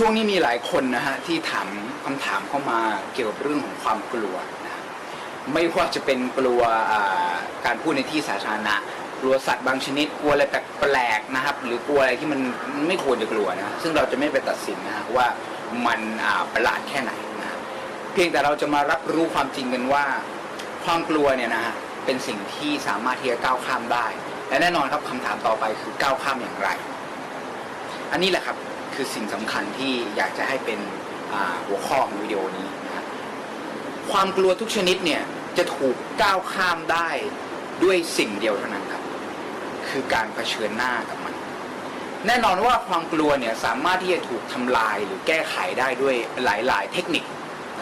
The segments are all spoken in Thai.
ช่วงนี้มีหลายคนนะฮะที่ถามคำถามเข้ามาเกี่ยวกับเรื่องของความกลัวนะไม่ว่าจะเป็นกลัวการพูดในที่สาธารณะ กลัวสัตว์บางชนิดกลัวอะไรแปลกๆนะครับ หรือกลัวอะไรที่มันไม่ควรจะกลัวนะซึ่งเราจะไม่ไปตัดสินนะฮะว่ามันประหลาดแค่ไหนนะฮะเพียงแต่เราจะมารับรู้ความจริงกันว่า ความกลัวเนี่ยนะฮะเป็นสิ่งที่สามารถที่จะก้าวข้ามได้ และแน่นอนครับคำถามต่อไปคือก้าวข้ามอย่างไร อันนี้แหละครับ คือสิ่งสำคัญที่อยากจะให้เป็นหัวข้อของวิดีโอนี้นะครับความกลัวทุกชนิดเนี่ยจะถูกก้าวข้ามได้ด้วยสิ่งเดียวเท่านั้นครับ คือการเผชิญหน้ากับมัน แน่นอนว่าความกลัวเนี่ยสามารถที่จะถูกทำลายหรือแก้ไขได้ด้วยหลาย ๆ เทคนิค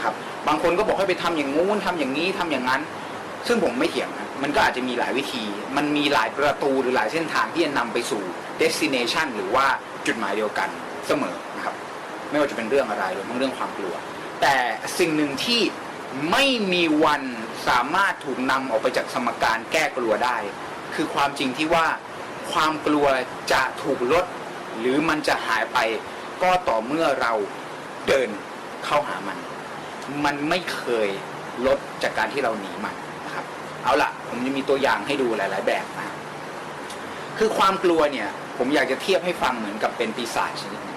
ครับ บางคนก็บอกให้ไปทำอย่างงู้นทำอย่างนี้ทำอย่างนั้น ซึ่งผมไม่เถียงนะมันก็อาจจะมีหลายวิธี มันมีหลายประตูหรือหลายเส้นทางที่จะนำไปสู่ destination หรือว่าจุดหมายเดียวกัน เสมอนะครับ ไม่ว่าจะเป็นเรื่องอะไรรวมทั้งเรื่องความกลัว แต่สิ่งหนึ่งที่ไม่มีวันสามารถถูกนำออกไปจากสมการแก้กลัวได้ คือความจริงที่ว่าความกลัวจะถูกลด หรือมันจะหายไปก็ต่อเมื่อเราเดินเข้าหามัน มันไม่เคยลดจากการที่เราหนีมันนะครับ เอาล่ะ ผมจะมีตัวอย่างให้ดูหลาย ๆ แบบนะคือความกลัวเนี่ย ผมอยากจะเทียบให้ฟังเหมือนกับเป็นปีศาจชนิดนึง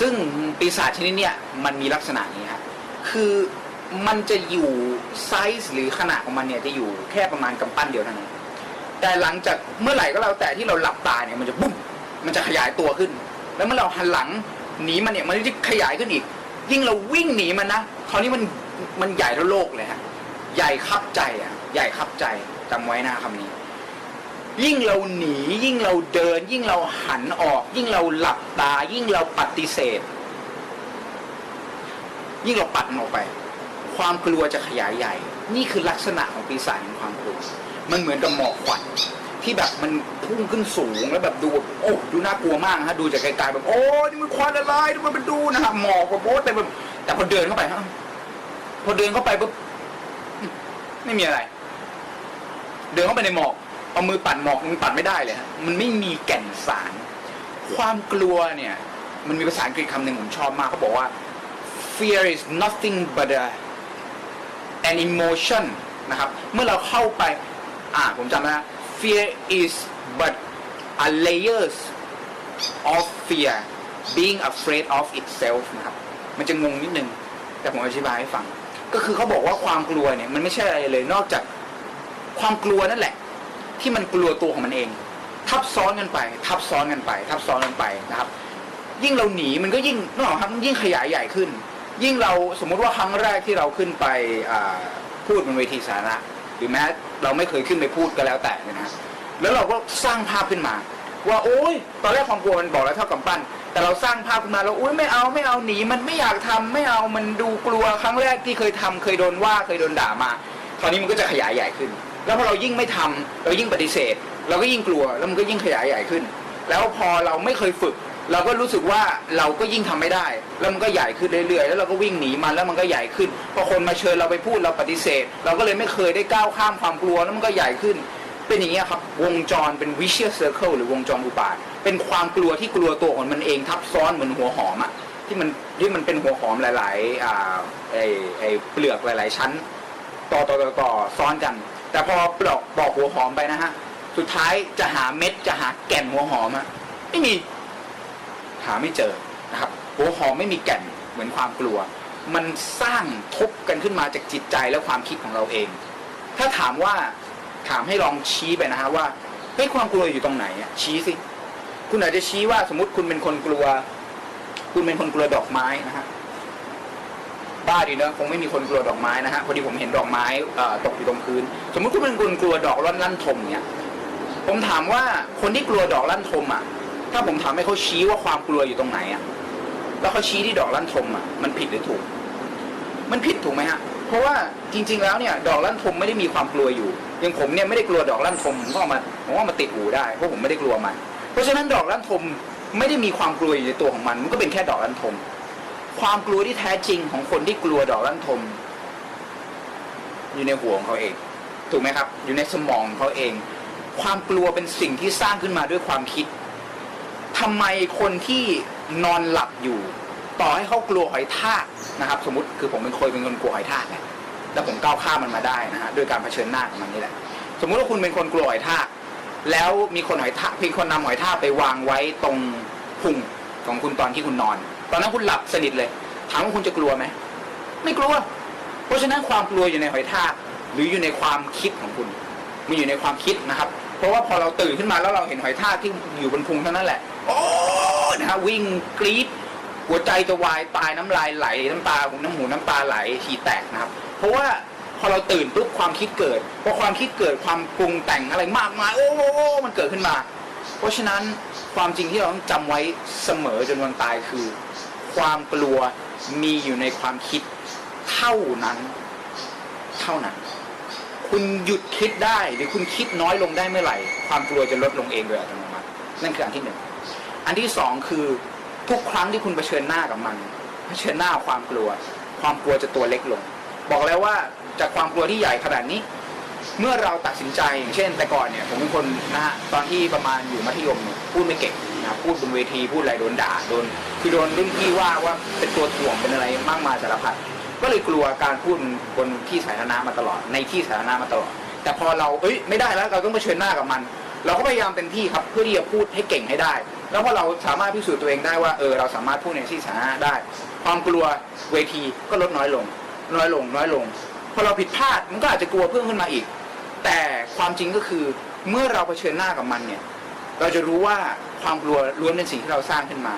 ซึ่งปีศาจชนิดเนี่ยมันมีลักษณะนี้ครับคือมันจะอยู่ไซส์หรือขนาดของมันเนี่ยจะอยู่แค่ประมาณกำปั้นเดียวเท่านั้นแต่หลังจากเมื่อไหร่ก็แล้วแต่ที่เราหลับตาเนี่ยมันจะปุ๊บมันจะขยายตัวขึ้น แล้วเมื่อเราหันหลังหนีมันเนี่ยมันจะขยายขึ้นอีก ยิ่งเราวิ่งหนีมันนะคราวนี้มันมันใหญ่เท่าโลกเลยฮะใหญ่คับใจอะใหญ่คับใจจำไว้นะคำนี้ ยิ่งเราหนี ยิ่งเราเดิน ยิ่งเราหันออก ยิ่งเราหลับตา ยิ่งเราปฏิเสธ ยิ่งเราปัดมันออกไป ความกลัวจะขยายใหญ่ นี่คือลักษณะของปีศาจแห่งความกลัวมันเหมือนกับหมอกควันที่แบบมันพุ่งขึ้นสูงแล้วแบบดูโอ้ดูน่ากลัวมากนะฮะดูจากไกลๆแบบโอ้นี่มันควันอะไรดูมันเป็นดูนะฮะหมอกแบบโอ้แต่แบบแต่พอเดินเข้าไปฮะพอเดินเข้าไปปุ๊บไม่มีอะไร เดินเข้าไปในหมอก เอามือปัดหมอกมันปัดไม่ได้เลยฮะมันไม่มีแก่นสาร ความกลัวเนี่ย มันมีภาษาอังกฤษคำหนึ่งผมชอบมากเขาบอกว่า fear is nothing but a an emotion นะครับ เมื่อเราเข้าไปอ่าผมจำนะ fear is but a layers of fear being afraid of itself นะครับ มันจะงงนิดนึง แต่ผมอธิบายให้ฟัง ก็คือเขาบอกว่าความกลัวเนี่ย มันไม่ใช่อะไรเลยนอกจากความกลัวนั่นแหละ ที่มันกลัวตัวของมันเอง ทับซ้อนกันไป ทับซ้อนกันไป ทับซ้อนกันไปนะครับ ยิ่งเราหนีมันก็ยิ่งนอกครับยิ่งขยายใหญ่ขึ้น ยิ่งเราสมมุติว่าครั้งแรกที่เราขึ้นไปพูดบนเวทีสาธารณะหรือแม้เราไม่เคยขึ้นไปพูดก็แล้วแต่นยนะแล้วเราก็สร้างภาพขึ้นมา ว่าโอ๊ยตอนแรกความกลัวมันบอกแล้วเท่ากับปั้น แต่เราสร้างภาพขึ้นมาแล้วอุ้ยไม่เอาไม่เอาหนีมันไม่อยากทำไม่เอามันดูกลัวครั้งแรกที่เคยทำเคยโดนว่าเคยโดนด่ามา คราวนี้มันก็จะขยายใหญ่ขึ้น แล้วพอเรายิ่งไม่ทำเรายิ่งปฏิเสธ เราก็ยิ่งกลัวแล้วมันก็ยิ่งขยายใหญ่ขึ้น แล้วพอเราไม่เคยฝึก เราก็รู้สึกว่าเราก็ยิ่งทำไม่ได้ แล้วมันก็ใหญ่ขึ้นเรื่อยๆ แล้วเราก็วิ่งหนีมันแล้วมันก็ใหญ่ขึ้นพอคนมาเชิญเราไปพูดเราปฏิเสธ เราก็เลยไม่เคยได้ก้าวข้ามความกลัวแล้วมันก็ใหญ่ขึ้น เป็นอย่างนี้ยครับวงจรเป็น vicious circle หรือวงจรอุบาทเป็นความกลัวที่กลัวตัวของมันเองทับซ้อนเหมือนหัวหอมอะที่มันที่มันเป็นหัวหอมหลายๆอ่าไอไอเปลือกหลาย ๆ ชั้น ต่อต่อต่อต่อซ้อนกัน แต่พอปลอกปอกหัวหอมไปนะฮะ สุดท้ายจะหาเม็ดจะหาแก่นหัวหอมอะไม่มี หาไม่เจอนะครับ หัวหอมไม่มีแก่นเหมือนความกลัว มันสร้างทบกันขึ้นมาจากจิตใจและความคิดของเราเอง ถ้าถามว่าถามให้ลองชี้ไปนะฮะว่าเฮ้ยความกลัวอยู่ตรงไหนอะชี้สิ คุณอาจจะชี้ว่าสมมติคุณเป็นคนกลัว คุณเป็นคนกลัวดอกไม้นะฮะ บ้าดีเนอะคงไม่มีคนกลัวดอกไม้นะฮะพอดีผมเห็นดอกไม้อ่อตกอยู่ตรงพื้น สมมติคุณเป็นคนกลัวดอกลั่นลั่นทมเนี่ยผมถามว่าคนที่กลัวดอกลั่นทมอะ ถ้าผมถามให้เขาชี้ว่าความกลัวอยู่ตรงไหนอะแล้วเขาชี้ที่ดอกลั่นทมอะมันผิดหรือถูก มันผิดถูกไหมฮะเพราะว่าจริง ๆ แล้วเนี่ย ดอกลั่นทมไม่ได้มีความกลัวอยู่อย่างผมเนี่ยไม่ได้กลัวดอกลั่นทมผมก็เอามาผมก็มาติดหูได้เพราะผมไม่ได้กลัวมันเพราะฉะนั้นดอกลั่นทมไม่ได้มีความกลัวอยู่ในตัวของมัน มันก็เป็นแค่ดอกลั่นทม ความกลัวที่แท้จริงของคนที่กลัวดอกลั่นทม อยู่ในหัวของเขาเอง ถูกไหมครับ อยู่ในสมองเขาเอง ความกลัวเป็นสิ่งที่สร้างขึ้นมาด้วยความคิดทำไมคนที่นอนหลับอยู่ ต่อให้เขากลัวหอยทากนะครับ สมมติคือผมเป็นคนเป็นคนกลัวหอยทากเนี่ยแล้วผมก้าวข้ามมันมาได้นะฮะด้วยการเผชิญหน้ากับมันนี่แหละ สมมุติว่าคุณเป็นคนกลัวหอยทาก แล้วมีคนหอยทากเพียงคนนำหอยทากไปวางไว้ตรงพุงของคุณตอนที่คุณนอน ตอนนั้นคุณหลับสนิทเลย ถามว่าคุณจะกลัวไหม ไม่กลัว เพราะฉะนั้นความกลัวอยู่ในหอยทากหรืออยู่ในความคิดของคุณ มันอยู่ในความคิดนะครับ เพราะว่าพอเราตื่นขึ้นมาแล้วเราเห็นหอยทากที่อยู่บนพุงเท่านั้นแหละ โอ้นะฮะวิ่งกรี๊ดหัวใจจะวายตายน้ำลายไหลน้ำตาหูน้ำหูน้ำตาไหลฉี่แตกนะครับ เพราะว่าพอเราตื่นปุ๊บความคิดเกิดพอความคิดเกิดความปรุงแต่งอะไรมากมาย โอ้โหมันเกิดขึ้นมา เพราะฉะนั้นความจริงที่เราต้องจำไว้เสมอจนวันตายคือ ความกลัวมีอยู่ในความคิดเท่านั้น เท่านั้น คุณหยุดคิดได้หรือคุณคิดน้อยลงได้เมื่อไหร่ ความกลัวจะลดลงเองโดยอัตโนมัตินั่นคืออันที่หนึ่งอันที่สองคือทุกครั้งที่คุณเผชิญหน้ากับมันเผชิญหน้าความกลัว ความกลัวจะตัวเล็กลง บอกแล้วว่าจากความกลัวที่ใหญ่ขนาดนี้ เมื่อเราตัดสินใจอย่างเช่น แต่ก่อนเนี่ยผมเป็นคนนะฮะตอนที่ประมาณอยู่มัธยมเนี่ยพูดไม่เก่งนะพูดบนเวทีพูดอะไรโดนด่าโดนคือโดนรุ่นพี่ว่าว่าเป็นตัวถ่วงเป็นอะไรมากมายสารพัดก็เลยกลัวการพูดบนที่สาธารณะมาตลอด ในที่สาธารณะมาตลอด แต่พอเราเอ้ยไม่ได้แล้วเราต้องเผชิญหน้ากับมัน เราก็พยายามเต็มที่ครับเพื่อที่จะพูดให้เก่งให้ได้ แล้วพอเราสามารถพิสูจน์ตัวเองได้ว่าเออเราสามารถพูดในที่สาธารณะได้ ความกลัวเวทีก็ลดน้อยลง น้อยลงน้อยลง พอเราผิดพลาดมันก็อาจจะกลัวเพิ่มขึ้นมาอีก แต่ความจริงก็คือเมื่อเราเผชิญหน้ากับมันเนี่ย เราจะรู้ว่าความกลัวล้วนเป็นสิ่งที่เราสร้างขึ้นมา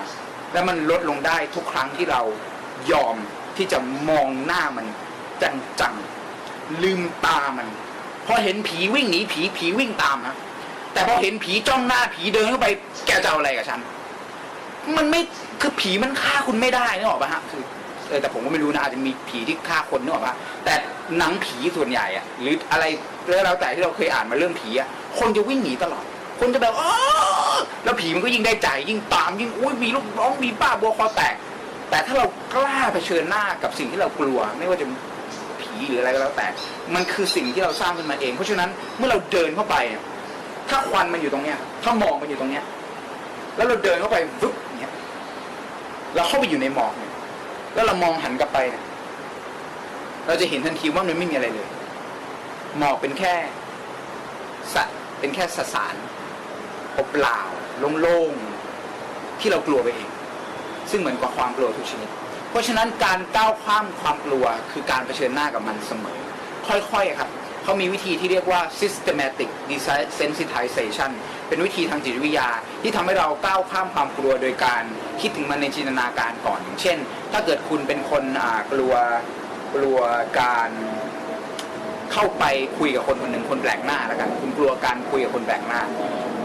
และมันลดลงได้ทุกครั้งที่เรายอมที่จะมองหน้ามันจังๆลืมตามันพอเห็นผีวิ่งหนีผีผีวิ่งตามนะแต่พอเห็นผีจ้องหน้าผีเดินเข้าไปแกจะเอาอะไรกับฉัน มันไม่คือผีมันฆ่าคุณไม่ได้นึกออกปะฮะคือ เออแต่ผมก็ไม่รู้นะอาจจะมีผีที่ฆ่าคนนึกออกปะแต่หนังผีส่วนใหญ่อะหรืออะไรแล้วแต่ที่เราเคยอ่านมาเรื่องผีอะคนจะวิ่งหนีตลอด คนจะแบบอ๋อแล้วผีมันก็ยิ่งได้ใจยิ่งตามยิ่งอุ้ยมีลูกร้องมีป้าบัวคอแตก แต่ถ้าเรากล้าเผชิญหน้ากับสิ่งที่เรากลัว ไม่ว่าจะผีหรืออะไรก็แล้วแต่ มันคือสิ่งที่เราสร้างขึ้นมาเอง เพราะฉะนั้นเมื่อเราเดินเข้าไปเนี่ยถ้าควันมันอยู่ตรงเนี้ย ถ้าหมอกมันอยู่ตรงเนี้ย แล้วเราเดินเข้าไปฟึบเงี้ยเราเข้าไปอยู่ในหมอกเนี่ย แล้วเรามองหันกลับไปเนี่ยเราจะเห็นทันทีว่ามันไม่มีอะไรเลย หมอกเป็นแค่สัตว์เป็นแค่สสารเปล่าโล่งๆที่เรากลัวไปเอง ซึ่งเหมือนกับความกลัวทุกชนิด เพราะฉะนั้นการก้าวข้ามความกลัวคือการเผชิญหน้ากับมันเสมอ ค่อยๆครับเขามีวิธีที่เรียกว่า systematic desensitization เป็นวิธีทางจิตวิทยา ที่ทำให้เราก้าวข้ามความกลัวโดยการคิดถึงมันในจินตนาการก่อนอย่างเช่น ถ้าเกิดคุณเป็นคนกลัวกลัวการเข้าไปคุยกับคนคนหนึ่งคนแปลกหน้าแล้วกัน คุณกลัวการคุยกับคนแปลกหน้า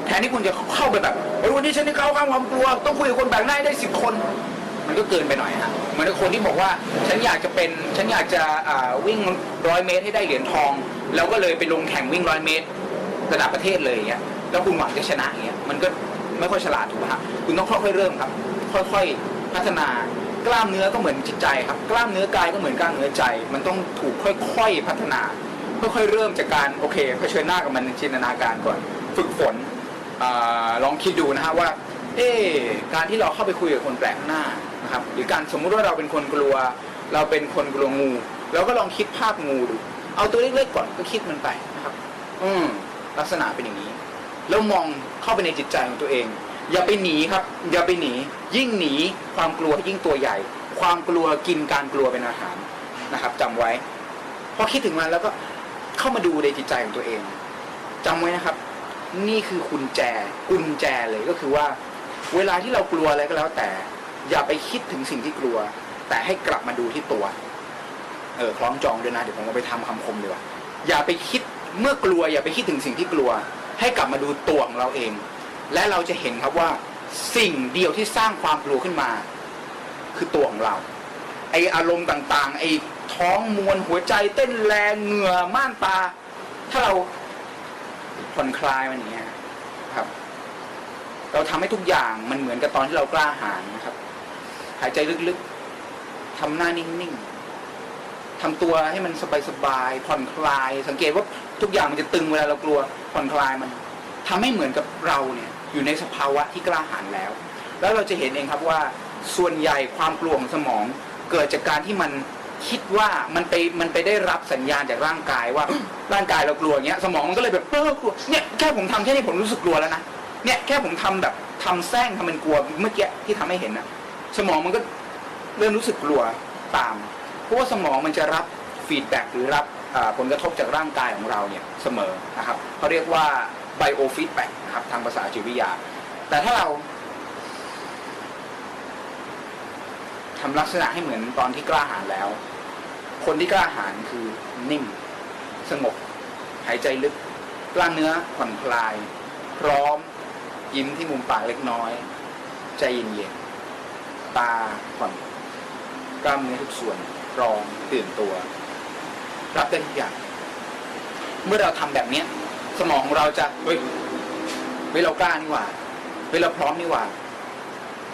แทนที่คุณจะเข้าไปแบบวันนี้ฉันได้เข้าข้ามความกลัวต้องคุยกับคนแปลกหน้าได้สิบคนมันก็เกินไปหน่อยฮะเหมือนกับคนที่บอกว่าฉันอยากจะเป็นฉันอยากจะวิ่งร้อยเมตรให้ได้เหรียญทอง แล้วก็เลยไปลงแข่งวิ่งร้อยเมตร ระดับประเทศเลยอย่างเงี้ย แล้วคุณหวังจะชนะเงี้ยมันก็ไม่ค่อยฉลาดถูกไหมฮะคุณต้องค่อยๆเริ่มครับ ค่อยๆพัฒนากล้ามเนื้อก็เหมือนจิตใจครับ กล้ามเนื้อกายก็เหมือนกล้ามเนื้อใจ มันต้องถูกค่อยๆพัฒนา ค่อยๆเริ่มจากการโอเคเผชิญหน้ากับมันในจินตนาการก่อน ฝึกฝนอลองคิดดูนะฮะว่า เอ๊การที่เราเข้าไปคุยกับคนแปลกหน้านะครับ หรือการสมมุติว่าเราเป็นคนกลัว เราเป็นคนกลัวงูเราก็ลองคิดภาพงูดู เอาตัวเล็กๆก่อนก็คิดมันไปนะครับ อืมลักษณะเป็นอย่างนี้ แล้วมองเข้าไปในจิตใจของตัวเอง อย่าไปหนีครับ อย่าไปหนี ยิ่งหนีความกลัวยิ่งตัวใหญ่ ความกลัวกินการกลัวเป็นอาหารนะครับจำไว้พอคิดถึงมันแล้วก็เข้ามาดูในจิตใจของตัวเองจำไว้นะครับ นี่คือกุญแจกุญแจเลยก็คือว่า เวลาที่เรากลัวอะไรก็แล้วแต่ อย่าไปคิดถึงสิ่งที่กลัว แต่ให้กลับมาดูที่ตัวเออคล้องจองด้วยนะเดี๋ยวผมเอาไปทำคำคมดีกว่าอย่าไปคิดเมื่อกลัว อย่าไปคิดถึงสิ่งที่กลัว ให้กลับมาดูตัวของเราเอง และเราจะเห็นครับว่าสิ่งเดียวที่สร้างความกลัวขึ้นมา คือตัวของเรา ไออารมณ์ต่างๆ ไอท้องมวลหัวใจเต้นแรงเหงื่อม่านตา ถ้าเราผ่อนคลายมันอย่างเงี้ยครับ เราทำให้ทุกอย่างมันเหมือนกับตอนที่เรากล้าหาญนะครับ หายใจลึกๆทำหน้านิ่งๆทำตัวให้มันสบายๆผ่อนคลาย สังเกตว่า ทุกอย่างมันจะตึงเวลาเรากลัวผ่อนคลายมันทำให้เหมือนกับเราเนี่ยอยู่ในสภาวะที่กล้าหาญแล้ว แล้วเราจะเห็นเองครับว่าส่วนใหญ่ความกลัวของสมองเกิดจากการที่มันคิดว่ามันไปมันไปได้รับสัญญาณจากร่างกายว่าร่างกายเรากลัวเงี้ยสมองมันก็เลยแบบเออกลัวเนี่ยแค่ผมทำแค่นี้ผมรู้สึกกลัวแล้วนะเนี่ยแค่ผมทำแบบทำแซงทำเป็นกลัวเมื่อกี้ที่ทำให้เห็นนะสมองมันก็เริ่มรู้สึกกลัวตาม เพราะว่าสมองมันจะรับฟีดแบ็กหรือรับ ผลกระทบจากร่างกายของเราเนี่ยเสมอนะครับเขาเรียกว่า biofeedback นะครับทางภาษาจิตวิทยา แต่ถ้าเราทำลักษณะให้เหมือนตอนที่กล้าหาญแล้ว คนที่กล้าหาญคือนิ่ง สงบ หายใจลึกกล้ามเนื้อผ่อนคลาย พร้อม ยิ้มที่มุมปากเล็กน้อย ใจเย็นๆตาผ่อนกล้ามเนื้อทุกส่วนรอมตื่นตัว รับได้ทุกอย่าง เมื่อเราทำแบบเนี้ย สมองของเราจะเฮ้ยเฮ้ยเรากล้านี่หว่าเฮ้ยเราพร้อมนี่หว่า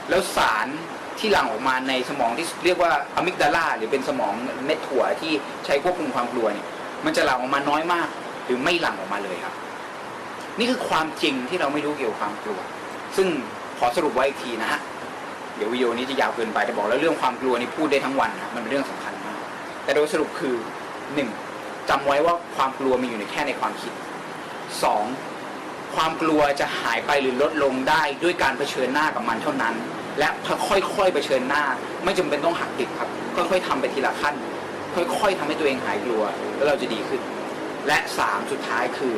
แล้วสารที่หลั่งออกมาในสมองที่เรียกว่าอะมิกดาลาหรือเป็นสมองเม็ดถั่วที่ใช้ควบคุมความกลัวเนี่ย มันจะหลั่งออกมาน้อยมาก หรือไม่หลั่งออกมาเลยครับ นี่คือความจริงที่เราไม่รู้เกี่ยวกับความกลัว ซึ่งขอสรุปไว้อีกทีนะฮะเดี๋ยววิดีโอนี้จะยาวเกินไปแต่บอกแล้วเรื่องความกลัวนี่พูดได้ทั้งวันนะมันเป็นเรื่องสำคัญมาก แต่โดยสรุปคือ หนึ่งจำไว้ว่าความกลัวมีอยู่ในแค่ในความคิดสองความกลัวจะหายไปหรือลดลงได้ด้วยการเผชิญหน้ากับมันเท่านั้น และค่อยๆเผชิญหน้า ไม่จำเป็นต้องหักดิบครับ ค่อยๆทำไปทีละขั้น ค่อยๆทำให้ตัวเองหายกลัว แล้วเราจะดีขึ้น และสามสุดท้ายคือ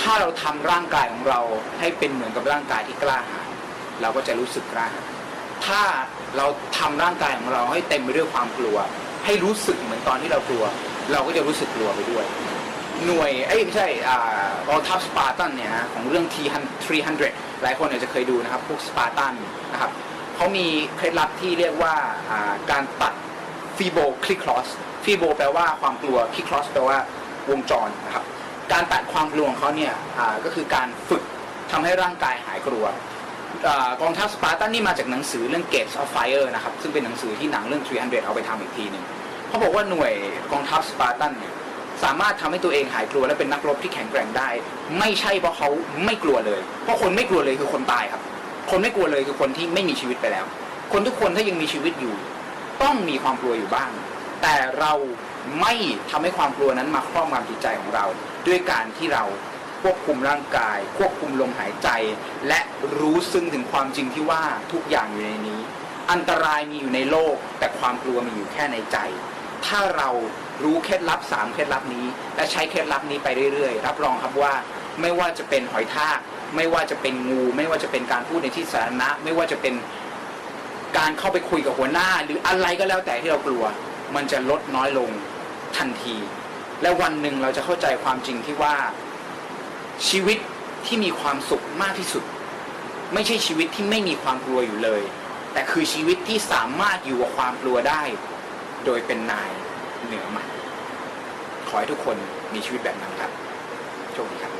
ถ้าเราทำร่างกายของเราให้เป็นเหมือนกับร่างกายที่กล้าหาญเราก็จะรู้สึกกล้าหาญถ้าเราทำร่างกายของเราให้เต็มไปด้วยความกลัว ให้รู้สึกเหมือนตอนที่เรากลัว เราก็จะรู้สึกกลัวไปด้วย หน่วยเอ้ไม่ใช่อ่ากองทัพสปาร์ตันเนี่ยฮะของเรื่อง T300 หลายคนอาจจะเคยดูนะครับพวกสปาร์ตันนะครับเขามีเคล็ดลับที่เรียกว่าอ่าการตัดฟีโบคลิกคลอสฟีโบแปลว่าความกลัวคลิกคลอสแปลว่าวงจรนะครับการตัดความกลัวของเขาเนี่ยอ่าก็คือการฝึกทำให้ร่างกายหายกลัว กองทัพสปาร์ตันนี่มาจากหนังสือเรื่อง Gates of Fire นะครับ ซึ่งเป็นหนังสือที่หนังเรื่อง 300 เอาไปทำอีกทีหนึ่งเขาบอกว่าหน่วยกองทัพสปาร์ตันเนี่ยสามารถทำให้ตัวเองหายกลัวและเป็นนักรบที่แข็งแกร่งได้ ไม่ใช่เพราะเขาไม่กลัวเลย เพราะคนไม่กลัวเลยคือคนตายครับ คนไม่กลัวเลยคือคนที่ไม่มีชีวิตไปแล้ว คนทุกคนถ้ายังมีชีวิตอยู่ ต้องมีความกลัวอยู่บ้าง แต่เราไม่ทำให้ความกลัวนั้นมาครอบงำจิตใจของเรา ด้วยการที่เรา ควบคุมร่างกาย ควบคุมลมหายใจ และรู้ซึ้งถึงความจริงที่ว่าทุกอย่างอยู่ในนี้ อันตรายมีอยู่ในโลก แต่ความกลัวมีอยู่แค่ในใจ ถ้าเรารู้เคล็ดลับสามเคล็ดลับนี้ และใช้เคล็ดลับนี้ไปเรื่อยๆ รับรองครับว่า ไม่ว่าจะเป็นหอยทากไม่ว่าจะเป็นงู ไม่ว่าจะเป็นการพูดในที่สาธารณะ ไม่ว่าจะเป็นการเข้าไปคุยกับหัวหน้า หรืออะไรก็แล้วแต่ที่เรากลัว มันจะลดน้อยลงทันที และวันหนึ่งเราจะเข้าใจความจริงที่ว่า ชีวิตที่มีความสุขมากที่สุด ไม่ใช่ชีวิตที่ไม่มีความกลัวอยู่เลย แต่คือชีวิตที่สามารถอยู่กับความกลัวได้ โดยเป็นนายเหนือมันขอให้ทุกคนมีชีวิตแบบนั้นครับโชคดีครับ